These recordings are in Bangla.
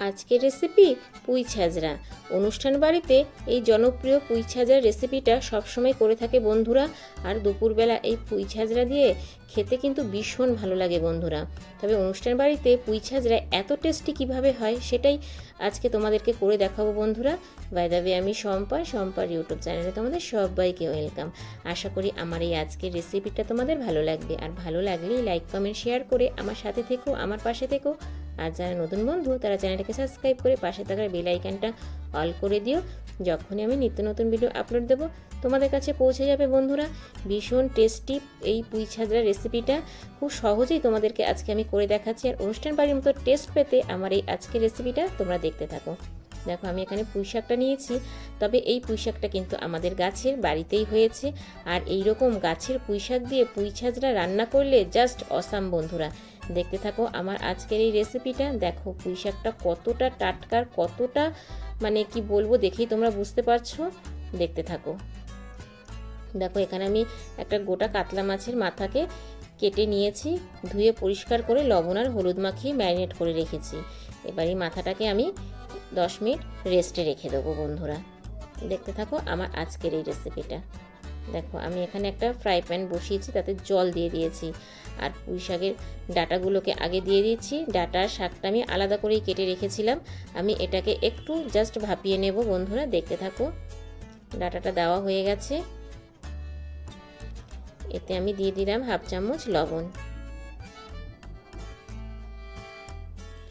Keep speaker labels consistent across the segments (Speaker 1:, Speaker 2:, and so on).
Speaker 1: আজকের রেসিপি পুঁই ছাজরা অনুষ্ঠান বাড়িতে এই জনপ্রিয় পুঁই ছাজরার রেসিপিটা সবসময় করে থাকে বন্ধুরা। আর দুপুরবেলা এই পুঁই ছাজরা দিয়ে খেতে কিন্তু ভীষণ ভালো লাগে বন্ধুরা। তবে অনুষ্ঠান বাড়িতে পুঁই ছাজরা এত টেস্টি কীভাবে হয় সেটাই আজকে তোমাদেরকে করে দেখাবো বন্ধুরা। বাইদাবে আমি শম্পা, শম্পার ইউটিউব চ্যানেলে তোমাদের সবাইকে ওয়েলকাম আশা করি আমার এই আজকের রেসিপিটা তোমাদের ভালো লাগবে। আর ভালো লাগলেই লাইক কমেন্ট শেয়ার করে আমার সাথে থেকো, আমার পাশে থেকো। আর যারা নতুন বন্ধু, তারা চ্যানেলটাকে সাবস্ক্রাইব করে পাশে থাকার বেল আইকনটা অল করে দিও। যখনই আমি নিত্য নতুন ভিডিও আপলোড দেবো, তোমাদের কাছে পৌঁছে যাবে বন্ধুরা। ভীষণ টেস্টি এই পুঁই ছাজরা রেসিপিটা খুব সহজেই তোমাদেরকে আজকে আমি করে দেখাচ্ছি। আর অনুষ্ঠান বাড়ির মতো টেস্ট পেতে আমার এই আজকের রেসিপিটা তোমরা দেখতে থাকো। দেখো, আমি এখানে পুঁই শাকটা নিয়েছি, তবে এই পুঁই শাকটা কিন্তু আমাদের গাছের বাড়িতেই হয়েছে। আর এই রকম গাছের পুঁই শাক দিয়ে পুঁই ছাজরা রান্না করলে জাস্ট অসাম বন্ধুরা। দেখতে থাকো আমার আজকের এই রেসিপিটা। দেখো পুঁই শাকটা কতটা টাটকার, কতটা মানে কি বলব দেখেই তোমরা বুঝতে পারছ। দেখতে থাকো। দেখো, এখানে আমি একটা গোটা কাতলা মাছের মাথাকে কেটে নিয়েছি, ধুয়ে পরিষ্কার করে লবণ আর হলুদ মাখিয়ে ম্যারিনেট করে রেখেছি। এবার এই মাথাটাকে আমি দশ মিনিট রেস্টে রেখে দেবো বন্ধুরা। দেখতে থাকো আমার আজকের এই রেসিপিটা দেখো, আমি এখানে একটা ফ্রাই প্যান বসিয়েছি, তাতে জল দিয়ে দিয়েছি। আর পুঁই শাকের ডাটাগুলোকে আগে দিয়ে দিয়েছি। ডাটার শাকটা আমি আলাদা করেই কেটে রেখেছিলাম। আমি এটাকে একটু জাস্ট ভাপিয়ে নেব বন্ধুরা, দেখতে থাকো। ডাটাটা দেওয়া হয়ে গেছে। এতে আমি দিয়ে দিলাম হাফ চামচ লবণ।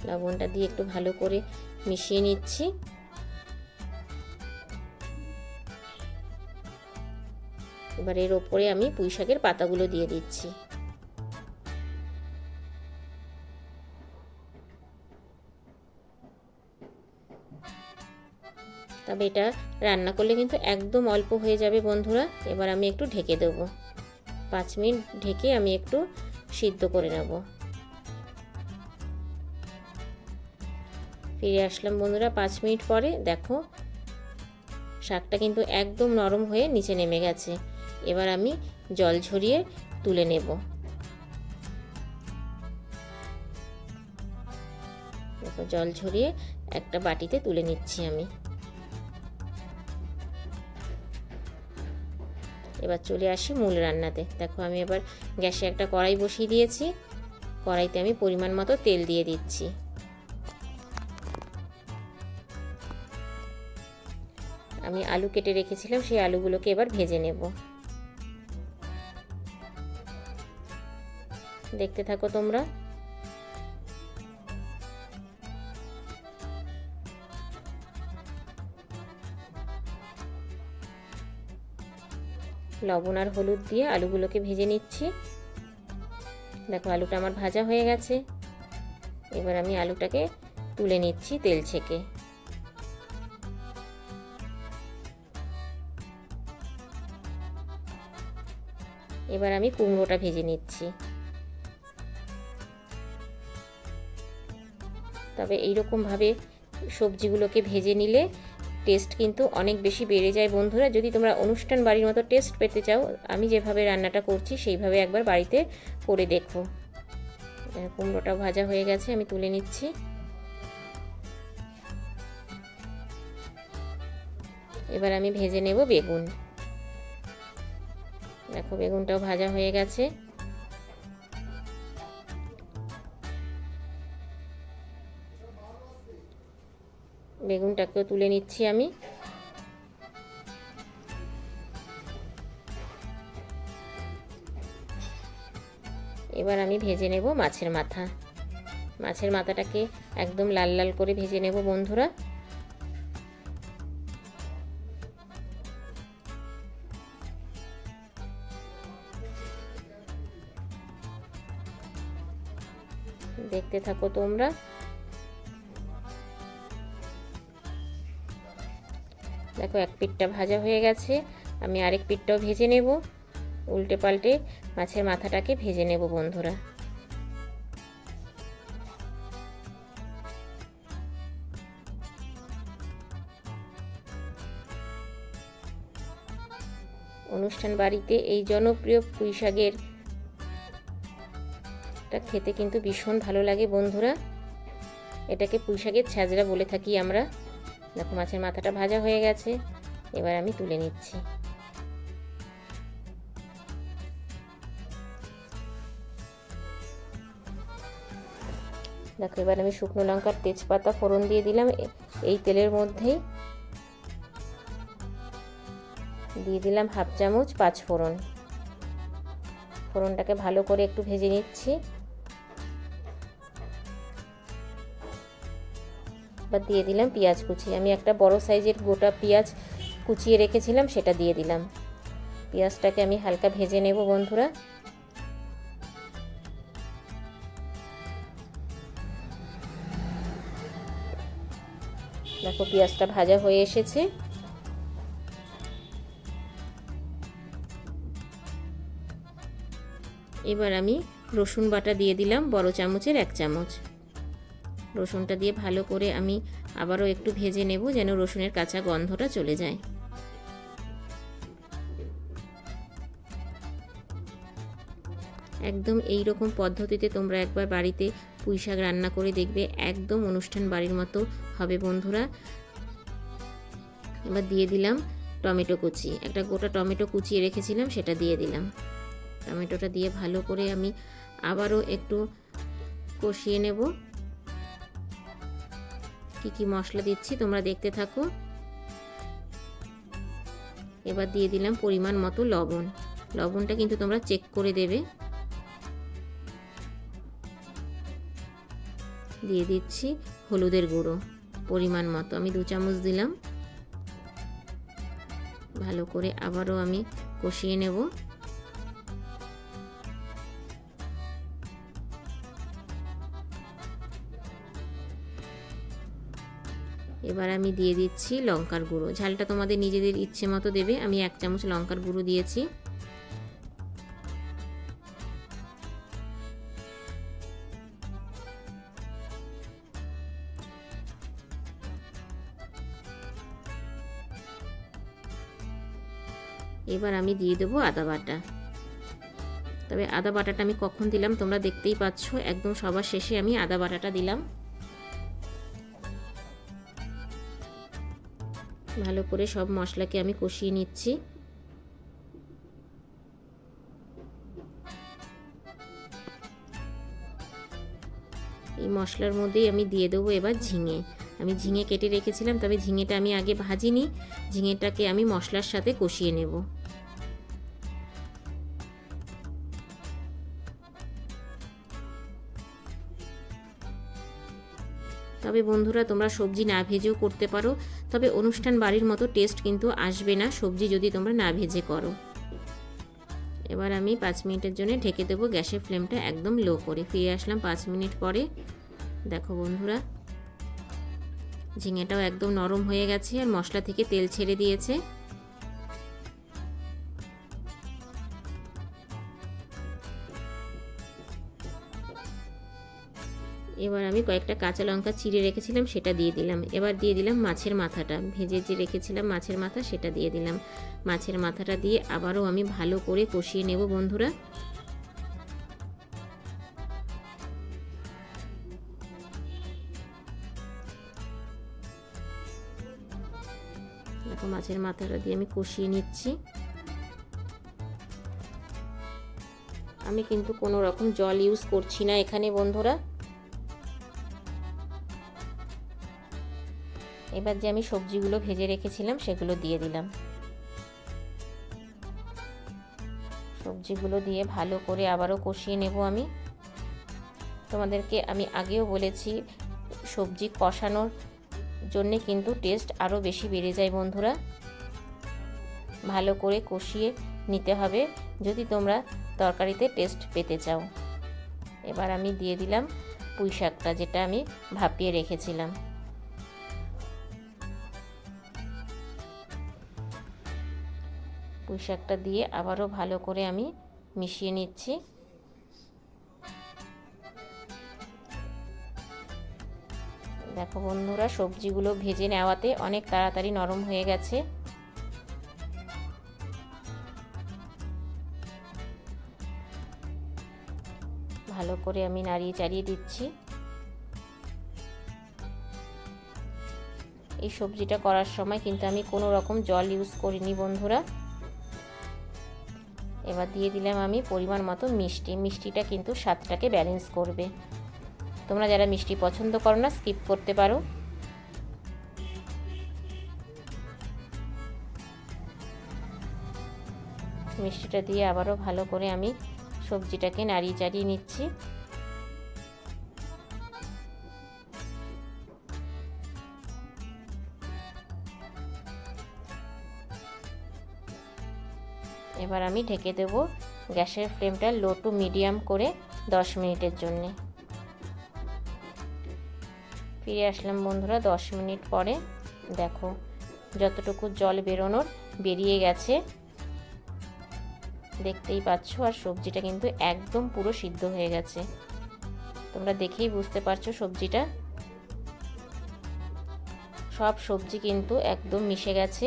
Speaker 1: লবণটা দিয়ে একটু ভালো করে মিশিয়ে নিচ্ছি। এবার এর ওপরে আমি পুঁই শাকের পাতাগুলো দিয়ে দিচ্ছি। তবে এটা রান্না করলে কিন্তু একদম অল্প হয়ে যাবে বন্ধুরা। এবার আমি একটু ঢেকে দেবো। পাঁচ মিনিট ঢেকে আমি একটু সিদ্ধ করে নেব। ফিরে আসলাম বন্ধুরা পাঁচ মিনিট পরে। দেখো, শাকটা কিন্তু একদম নরম হয়ে নিচে নেমে গেছে। এবার আমি জল ঝরিয়ে তুলে নেব। জল ঝরিয়ে একটা বাটিতে তুলে নিচ্ছি আমি। এবার চলে আসি মূল রান্নাতে। দেখো আমি এবার গ্যাসে একটা কড়াই বসিয়ে দিয়েছি। কড়াইতে আমি পরিমাণ মতো তেল দিয়ে দিচ্ছি। আমি আলু কেটে রেখেছিলাম, সেই আলুগুলোকে এবার ভেজে নেব। দেখতে থাকো তোমরা। লবণ আর হলুদ দিয়ে আলুগুলোকে ভেজে নিচ্ছি। দেখো, আলুটা আমার ভাজা হয়ে গেছে। এবার আমি আলুটাকে তুলে নিচ্ছি তেল ছেঁকে। এবার আমি কুমড়োটা ভেজে নিচ্ছি। তবে এইরকমভাবে সবজিগুলোকে ভেজে নিলে টেস্ট কিন্তু অনেক বেশি বেড়ে যায় বন্ধুরা। যদি তোমরা অনুষ্ঠান বাড়ির মতো টেস্ট পেতে চাও, আমি যেভাবে রান্নাটা করছি সেইভাবে একবার বাড়িতে করে দেখো। কুমড়োটা ভাজা হয়ে গেছে, আমি তুলে নিচ্ছি। এবার আমি ভেজে নেব বেগুন। দেখো, বেগুনটাও ভাজা হয়ে গেছে। বেগুনটাকেও তুলে নিচ্ছি আমি। এবার আমি ভেজে নেব মাছের মাথা। মাছের মাথাটাকে একদম লাল লাল করে ভেজে নেব বন্ধুরা। দেখতে থাকো তোমরা। দেখো, এক পিঠটা ভাজা হয়ে গেছে। আমি আরেক পিঠটাও ভেজে নেব। উল্টে পাল্টে মাছের মাথাটাকে ভেজে নেব বন্ধুরা। অনুষ্ঠান বাড়িতে এই জনপ্রিয় পুঁই শাকের খেতে কিন্তু ভীষণ ভালো লাগে বন্ধুরা। এটাকে পুঁই শাকের ছ্যাঁচড়া বলে থাকি আমরা। দেখো মাছের মাথাটা ভাজা হয়ে গেছে। এবার আমি তুলে নিচ্ছি। দেখো, এবার আমি শুকনো লঙ্কার তেজপাতা ফোড়ন দিয়ে দিলাম। এই তেলের মধ্যেই দিয়ে দিলাম হাফ চামচ পাঁচ ফোড়ন। ফোড়নটাকে ভালো করে একটু ভেজে নিচ্ছি। এবার দিয়ে দিলাম পেঁয়াজ কুচি। আমি একটা বড় সাইজের গোটা পেঁয়াজ কুচিয়ে রেখেছিলাম, সেটা দিয়ে দিলাম। পেঁয়াজটাকে আমি হালকা ভেজে নেব বন্ধুরা। দেখো পেঁয়াজটা ভাজা হয়ে এসেছে। এবার আমি রসুন বাটা দিয়ে দিলাম, বড় চামচের এক চামচ। রসুনটা দিয়ে ভালো করে আমি আবারও একটু ভেজে নেব যেন রসুনের কাঁচা গন্ধটা চলে যায়। একদম এই রকম পদ্ধতিতে তোমরা একবার বাড়িতে পুঁই শাক রান্না করে দেখবে, একদম অনুষ্ঠান বাড়ির মতো হবে বন্ধুরা। এবার দিয়ে দিলাম টমেটো কুচি। একটা গোটা টমেটো কুচিয়ে রেখেছিলাম, সেটা দিয়ে দিলাম। টমেটোটা দিয়ে ভালো করে আমি আবারও একটু কষিয়ে নেব। কি কি মশলা দিচ্ছি তোমরা দেখতে থাকো। এবার দিয়ে দিলাম পরিমাণ মতো লবণ। লবণটা কিন্তু তোমরা চেক করে দেবে। দিয়ে দিচ্ছি হলুদের গুঁড়ো পরিমাণ মতো। আমি দু চামচ দিলাম। ভালো করে আবারও আমি কষিয়ে নেব। এবার আমি দিয়ে দিচ্ছি লঙ্কার গুঁড়ো। ঝালটা তোমাদের নিজেদের ইচ্ছে মতো দেবে। আমি এক চামচ লঙ্কার গুঁড়ো দিয়েছি। এবার আমি দিয়ে দেবো আদা বাটা। তবে আদা বাটাটা আমি কখন দিলাম তোমরা দেখতেই পাচ্ছ। একদম সবার শেষে আমি আদা বাটাটা দিলাম। ভালো করে সব মশলাকে আমি কষিয়ে নিচ্ছি। এই মশলার মধ্যেই আমি দিয়ে দেবো এবার ঝিঙে। আমি ঝিঙে কেটে রেখেছিলাম, তবে ঝিঙেটা আমি আগে ভাজিনি। ঝিঙেটাকে আমি মশলার সাথে কষিয়ে নেব। তবে বন্ধুরা, তোমরা সবজি না ভেজেও করতে পারো। তবে অনুষ্ঠান বাড়ির মতো টেস্ট কিন্তু আসবে না। সবজি যদি তোমরা না ভেজে করো। এবার আমি পাঁচ মিনিটের জন্য ঢেকে দেবো গ্যাসের ফ্লেমটা একদম লো করে। ফিরে আসলাম পাঁচ মিনিট পরে। দেখো বন্ধুরা, ঝিঙেটাও একদম নরম হয়ে গেছে আর মশলা থেকে তেল ছেড়ে দিয়েছে। আমি কয়েকটা কাঁচা লঙ্কা চিড়ে রেখেছিলাম, সেটা দিয়ে দিলাম। এবার দিয়ে দিলাম মাছের মাথাটা। ভেজে যে রেখেছিলাম মাছের মাথা, সেটা দিয়ে দিলাম। মাছের মাথাটা দিয়ে আবারও আমি ভালো করে কষিয়ে নেব বন্ধুরা। দেখো মাছের মাথাটা দিয়ে আমি কষিয়ে নিচ্ছি। আমি কিন্তু কোনো রকম জল ইউজ করছি না এখানে বন্ধুরা। এবার যে আমি সবজিগুলো ভেজে রেখেছিলাম, সেগুলো দিয়ে দিলাম। সবজিগুলো দিয়ে ভালো করে আবারও কষিয়ে নেব আমি। তোমাদেরকে আমি আগেও বলেছি, সবজি কষানোর জন্যে কিন্তু টেস্ট আরও বেশি বেড়ে যায় বন্ধুরা। ভালো করে কষিয়ে নিতে হবে, যদি তোমরা তরকারিতে টেস্ট পেতে চাও। এবার আমি দিয়ে দিলাম পুঁই শাকটা যেটা আমি ভাপিয়ে রেখেছিলাম। পুঁই শাকটা দিয়ে আবারও ভালো করে আমি মিশিয়ে নিচ্ছি। দেখো বন্ধুরা, সবজিগুলো ভেজে নেওয়াতে অনেক তাড়াতাড়ি নরম হয়ে গেছে। ভালো করে আমি নাড়িয়ে চাড়িয়ে দিচ্ছি। এই সবজিটা করার সময় কিন্তু আমি কোনো রকম জল ইউজ করিনি বন্ধুরা। এবার দিয়ে দিলাম আমি পরিমাণ মতো মিষ্টি। মিষ্টিটা কিন্তু স্বাদটাকে ব্যালেন্স করবে। তোমরা যারা মিষ্টি পছন্দ করো না স্কিপ করতে পারো। মিষ্টিটা দিয়ে আবারও ভালো করে আমি সবজিটাকে নাড়িয়ে চাড়িয়ে নিচ্ছি। এবার আমি ঢেকে দেবো গ্যাসের ফ্লেমটা লো টু মিডিয়াম করে দশ মিনিটের জন্যে। ফিরে আসলাম বন্ধুরা দশ মিনিট পরে। দেখো, যতটুকু জল বেরোনোর বেরিয়ে গেছে। দেখতেই পাচ্ছ, আর সবজিটা কিন্তু একদম পুরো সিদ্ধ হয়ে গেছে। তোমরা দেখেই বুঝতে পারছ সবজিটা। সব সবজি কিন্তু একদম মিশে গেছে।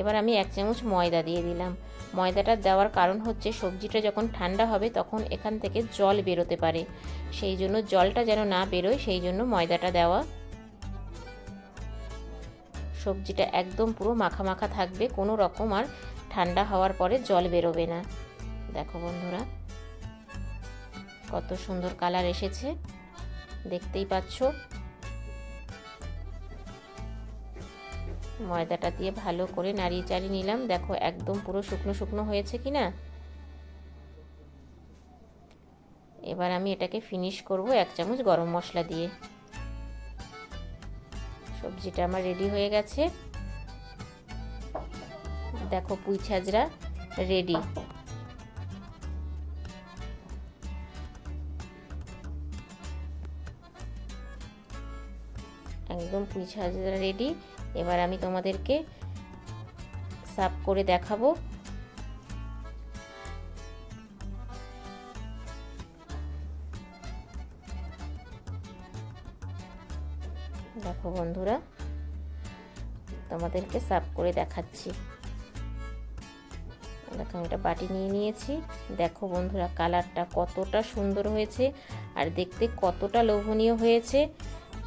Speaker 1: এবার আমি এক চামচ ময়দা দিয়ে দিলাম। ময়দাটা দেওয়ার কারণ হচ্ছে সবজিটা যখন ঠান্ডা হবে তখন এখান থেকে জল বেরোতে পারে। সেই জন্য জলটা যেন না বেরোয়, সেই জন্য ময়দাটা দেওয়া। সবজিটা একদম পুরো মাখা মাখা থাকবে, কোনো রকম আর ঠান্ডা হওয়ার পরে জল বেরোবে না। দেখো বন্ধুরা, কত সুন্দর কালার এসেছে। দেখতেই পাচ্ছ? ময়দাটা দিয়ে ভালো করে নাড়িয়ে চাড়িয়ে নিলাম। দেখো একদম পুরো শুকনো শুকনো হয়েছে কি না এবার আমি এটাকে ফিনিশ করব এক চামচ গরম মশলা দিয়ে। সবজিটা আমার রেডি হয়ে গেছে। দেখো পুঁই ছাজরা রেডি একদম পুঁই ছাজরা রেডি এবার আমি তোমাদেরকে সার্ভ করে দেখাবো। দেখো বন্ধুরা, তোমাদেরকে সার্ভ করে দেখাচ্ছি। দেখো আমি একটা বাটি নিয়ে নিয়েছি। দেখো বন্ধুরা, কালারটা কতটা সুন্দর হয়েছে আর দেখতে কতটা লোভনীয় হয়েছে।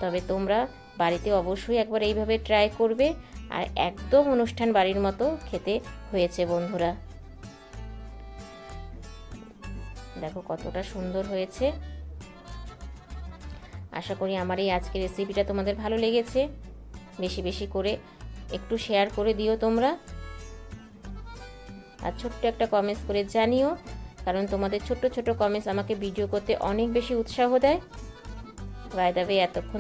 Speaker 1: তবে তোমরা বাড়িতে অবশ্যই একবার এইভাবে ট্রাই করবে। আর একদম অনুষ্ঠান বাড়ির মতো খেতে হয়েছে বন্ধুরা। দেখো কতটা সুন্দর হয়েছে। আশা করি আমার এই আজকের রেসিপিটা তোমাদের ভালো লেগেছে। বেশি বেশি করে একটু শেয়ার করে দিও তোমরা। আর ছোট্ট একটা কমেন্টস করে জানিও, কারণ তোমাদের ছোট্ট ছোট কমেন্টস আমাকে ভিডিও করতে অনেক বেশি উৎসাহ দেয়। বাই দাবে এতক্ষণ